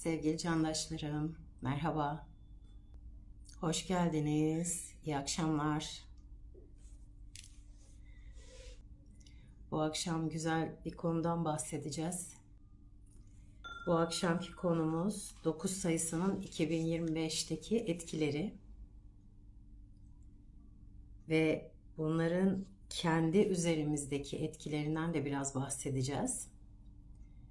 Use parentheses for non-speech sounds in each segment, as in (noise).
Sevgili candaşlarım, merhaba. Hoş geldiniz. İyi akşamlar. Bu akşam güzel bir konudan bahsedeceğiz. Bu akşamki konumuz 9 sayısının 2025'teki etkileri ve bunların kendi üzerimizdeki etkilerinden de biraz bahsedeceğiz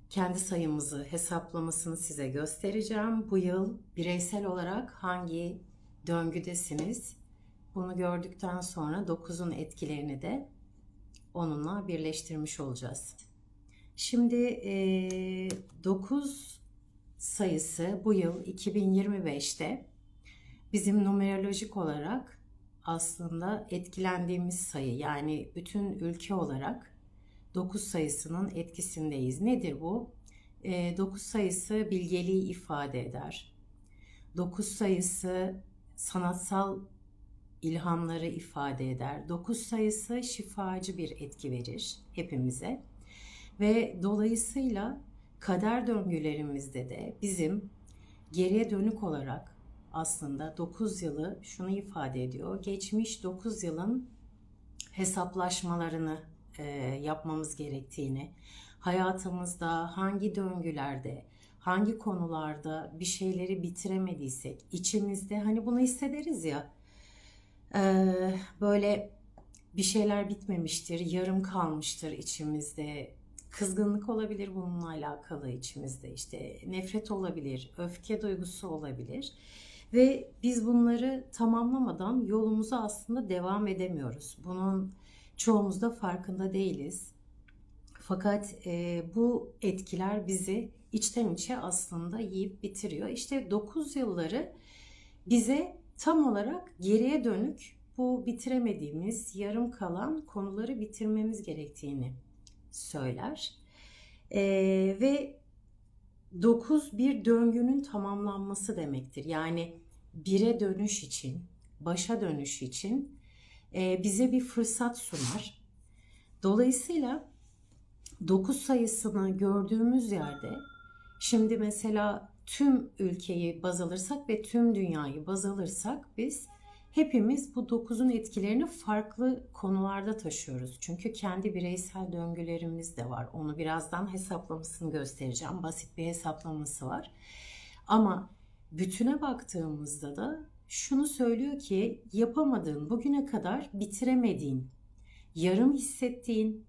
kendi sayımızı hesaplamasını size göstereceğim. Bu yıl bireysel olarak hangi döngüdesiniz? Bunu gördükten sonra 9'un etkilerini de onunla birleştirmiş olacağız. Şimdi e, 9 sayısı bu yıl 2025'te bizim numerolojik olarak aslında etkilendiğimiz sayı yani bütün ülke olarak 9 sayısının etkisindeyiz. Nedir bu? E, 9 sayısı bilgeliği ifade eder. 9 sayısı sanatsal ilhamları ifade eder. 9 sayısı şifacı bir etki verir hepimize. Ve dolayısıyla kader döngülerimizde de bizim geriye dönük olarak aslında 9 yılı şunu ifade ediyor. Geçmiş 9 yılın hesaplaşmalarını e, yapmamız gerektiğini, hayatımızda hangi döngülerde, hangi konularda bir şeyleri bitiremediysek, içimizde hani bunu hissederiz ya, e, böyle bir şeyler bitmemiştir, yarım kalmıştır içimizde, kızgınlık olabilir bununla alakalı içimizde işte nefret olabilir, öfke duygusu olabilir ve biz bunları tamamlamadan yolumuza aslında devam edemiyoruz. Bunun çoğumuz da farkında değiliz. Fakat e, bu etkiler bizi içten içe aslında yiyip bitiriyor. İşte 9 yılları bize tam olarak geriye dönük bu bitiremediğimiz, yarım kalan konuları bitirmemiz gerektiğini söyler. E, ve 9 bir döngünün tamamlanması demektir. Yani bire dönüş için, başa dönüş için e, bize bir fırsat sunar. Dolayısıyla 9 sayısını gördüğümüz yerde şimdi mesela tüm ülkeyi baz alırsak ve tüm dünyayı baz alırsak biz hepimiz bu 9'un etkilerini farklı konularda taşıyoruz. Çünkü kendi bireysel döngülerimiz de var. Onu birazdan hesaplamasını göstereceğim. Basit bir hesaplaması var. Ama bütüne baktığımızda da şunu söylüyor ki yapamadığın, bugüne kadar bitiremediğin, yarım hissettiğin,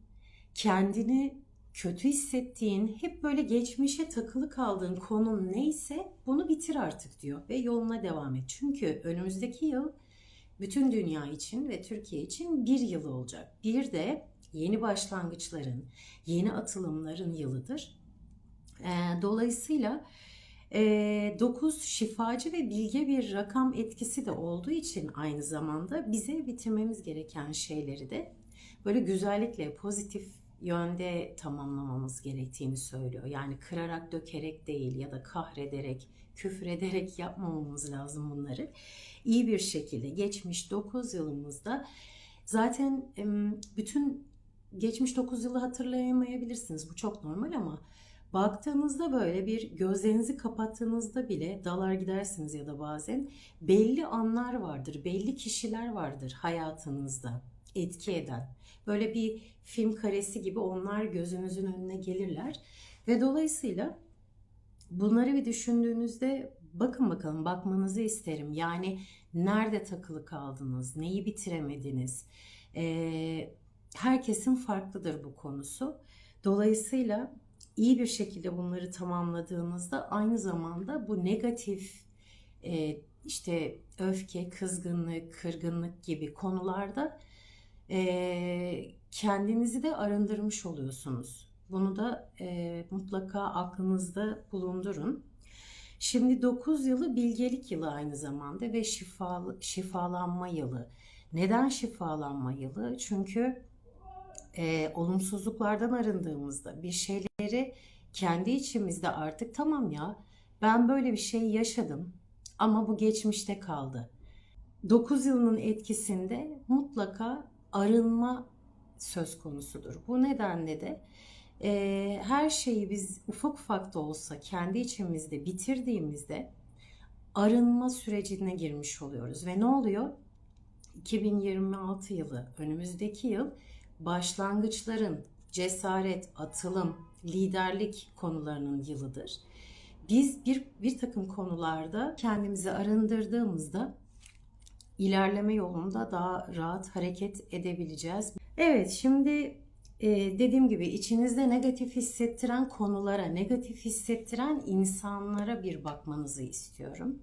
kendini kötü hissettiğin, hep böyle geçmişe takılı kaldığın konun neyse bunu bitir artık diyor ve yoluna devam et. Çünkü önümüzdeki yıl bütün dünya için ve Türkiye için bir yıl olacak. Bir de yeni başlangıçların, yeni atılımların yılıdır. Dolayısıyla 9 şifacı ve bilge bir rakam etkisi de olduğu için aynı zamanda bize bitirmemiz gereken şeyleri de böyle güzellikle pozitif yönde tamamlamamız gerektiğini söylüyor. Yani kırarak dökerek değil ya da kahrederek, küfür ederek yapmamamız lazım bunları. İyi bir şekilde geçmiş 9 yılımızda zaten bütün geçmiş 9 yılı hatırlayamayabilirsiniz. Bu çok normal ama Baktığınızda böyle bir gözlerinizi kapattığınızda bile dalar gidersiniz ya da bazen belli anlar vardır, belli kişiler vardır hayatınızda etki eden. Böyle bir film karesi gibi onlar gözünüzün önüne gelirler ve dolayısıyla bunları bir düşündüğünüzde bakın bakalım bakmanızı isterim. Yani nerede takılı kaldınız, neyi bitiremediniz? Ee, herkesin farklıdır bu konusu. Dolayısıyla iyi bir şekilde bunları tamamladığınızda aynı zamanda bu negatif e, işte öfke, kızgınlık, kırgınlık gibi konularda e, kendinizi de arındırmış oluyorsunuz. Bunu da e, mutlaka aklınızda bulundurun. Şimdi 9 yılı bilgelik yılı aynı zamanda ve şifa, şifalanma yılı. Neden şifalanma yılı? Çünkü e, olumsuzluklardan arındığımızda bir şeyleri kendi içimizde artık tamam ya ben böyle bir şey yaşadım ama bu geçmişte kaldı. 9 yılının etkisinde mutlaka arınma söz konusudur. Bu nedenle de Ee, her şeyi biz ufak ufak da olsa kendi içimizde bitirdiğimizde arınma sürecine girmiş oluyoruz. Ve ne oluyor? 2026 yılı, önümüzdeki yıl başlangıçların, cesaret, atılım, liderlik konularının yılıdır. Biz bir, bir takım konularda kendimizi arındırdığımızda ilerleme yolunda daha rahat hareket edebileceğiz. Evet şimdi e, dediğim gibi içinizde negatif hissettiren konulara, negatif hissettiren insanlara bir bakmanızı istiyorum.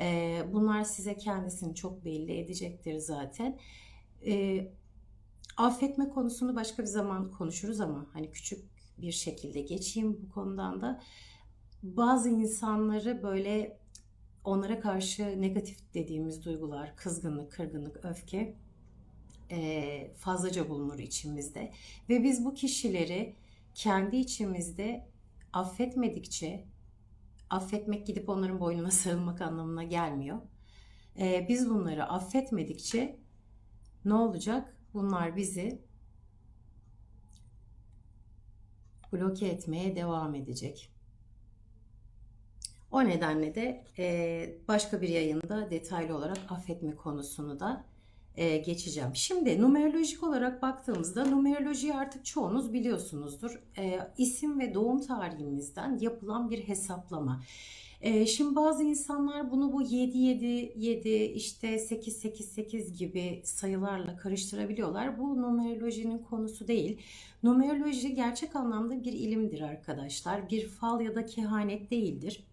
E, bunlar size kendisini çok belli edecektir zaten. E, affetme konusunu başka bir zaman konuşuruz ama hani küçük bir şekilde geçeyim bu konudan da. Bazı insanları böyle onlara karşı negatif dediğimiz duygular, kızgınlık, kırgınlık, öfke e, fazlaca bulunur içimizde. Ve biz bu kişileri kendi içimizde affetmedikçe, affetmek gidip onların boynuna (laughs) sarılmak anlamına gelmiyor. E, biz bunları affetmedikçe ne olacak? Bunlar bizi bloke etmeye devam edecek. O nedenle de e, başka bir yayında detaylı olarak affetme konusunu da e, geçeceğim. Şimdi numerolojik olarak baktığımızda numerolojiyi artık çoğunuz biliyorsunuzdur. E, isim ve doğum tarihimizden yapılan bir hesaplama. E, şimdi bazı insanlar bunu bu 7 7 7 işte 8 8 8 gibi sayılarla karıştırabiliyorlar. Bu numerolojinin konusu değil. Numeroloji gerçek anlamda bir ilimdir arkadaşlar. Bir fal ya da kehanet değildir.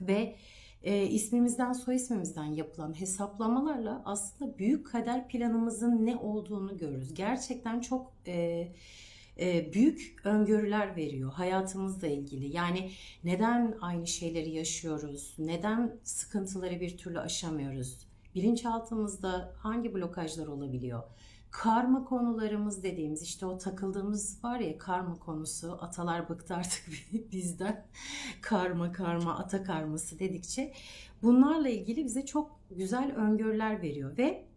Ve e, ismimizden soy ismimizden yapılan hesaplamalarla aslında büyük kader planımızın ne olduğunu görürüz. Gerçekten çok e, büyük öngörüler veriyor hayatımızla ilgili. Yani neden aynı şeyleri yaşıyoruz? Neden sıkıntıları bir türlü aşamıyoruz? Bilinçaltımızda hangi blokajlar olabiliyor? karma konularımız dediğimiz işte o takıldığımız var ya karma konusu atalar bıktı artık (laughs) bizden karma karma ata karması dedikçe bunlarla ilgili bize çok güzel öngörüler veriyor ve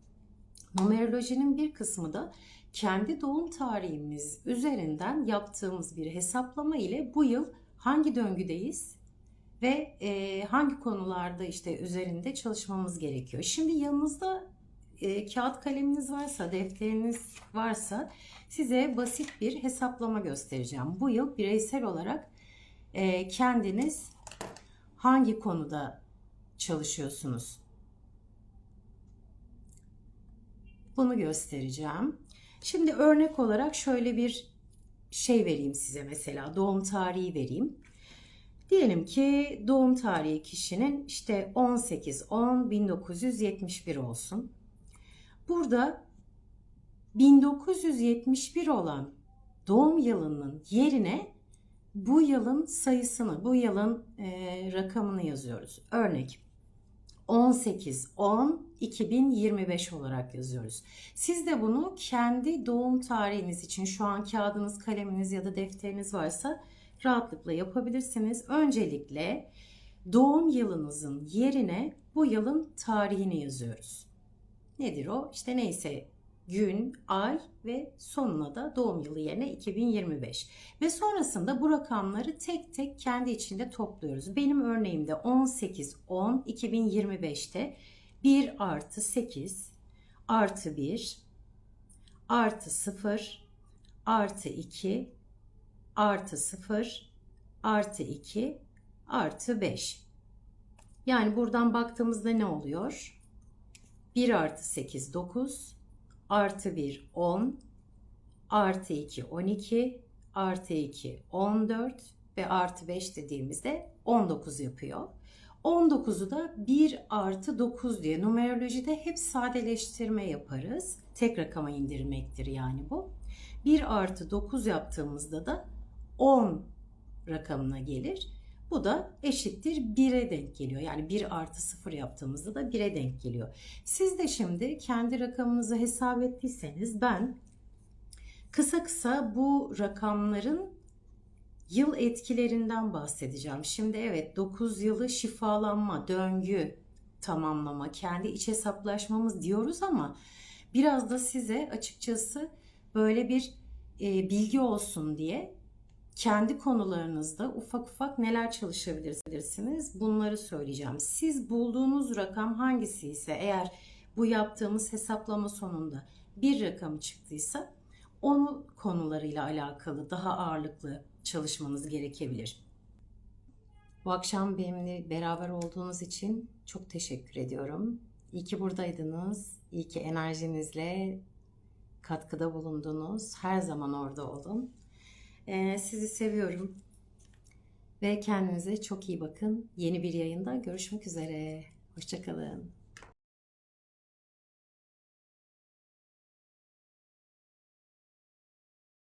numerolojinin bir kısmı da kendi doğum tarihimiz üzerinden yaptığımız bir hesaplama ile bu yıl hangi döngüdeyiz ve e, hangi konularda işte üzerinde çalışmamız gerekiyor. Şimdi yanınızda e, kağıt kaleminiz varsa, defteriniz varsa size basit bir hesaplama göstereceğim. Bu yıl bireysel olarak e, kendiniz hangi konuda çalışıyorsunuz? Bunu göstereceğim. Şimdi örnek olarak şöyle bir şey vereyim size mesela doğum tarihi vereyim. Diyelim ki doğum tarihi kişinin işte 18 10 1971 olsun. Burada 1971 olan doğum yılının yerine bu yılın sayısını, bu yılın e, rakamını yazıyoruz. Örnek 18 10 2025 olarak yazıyoruz. Siz de bunu kendi doğum tarihiniz için şu an kağıdınız, kaleminiz ya da defteriniz varsa rahatlıkla yapabilirsiniz. Öncelikle doğum yılınızın yerine bu yılın tarihini yazıyoruz. Nedir o? İşte neyse gün, ay ve sonuna da doğum yılı yerine 2025. Ve sonrasında bu rakamları tek tek kendi içinde topluyoruz. Benim örneğimde 18 10 2025'te 1 artı 8 artı 1 artı 0 artı 2 artı 0 artı 2 artı 5. Yani buradan baktığımızda ne oluyor? 1 artı 8 9 artı 1 10 artı 2 12 artı 2 14 ve artı 5 dediğimizde 19 yapıyor. 19'u da 1 artı 9 diye numerolojide hep sadeleştirme yaparız. Tek rakama indirmektir yani bu. 1 artı 9 yaptığımızda da 10 rakamına gelir. Bu da eşittir 1'e denk geliyor. Yani 1 artı 0 yaptığımızda da 1'e denk geliyor. Siz de şimdi kendi rakamınızı hesap ettiyseniz ben kısa kısa bu rakamların yıl etkilerinden bahsedeceğim. Şimdi evet 9 yılı şifalanma, döngü tamamlama, kendi iç hesaplaşmamız diyoruz ama biraz da size açıkçası böyle bir e, bilgi olsun diye kendi konularınızda ufak ufak neler çalışabilirsiniz bunları söyleyeceğim. Siz bulduğunuz rakam hangisi ise eğer bu yaptığımız hesaplama sonunda bir rakamı çıktıysa onu konularıyla alakalı daha ağırlıklı çalışmanız gerekebilir. Bu akşam benimle beraber olduğunuz için çok teşekkür ediyorum. İyi ki buradaydınız. İyi ki enerjinizle katkıda bulundunuz. Her zaman orada olun. Ee, sizi seviyorum. Ve kendinize çok iyi bakın. Yeni bir yayında görüşmek üzere. Hoşçakalın.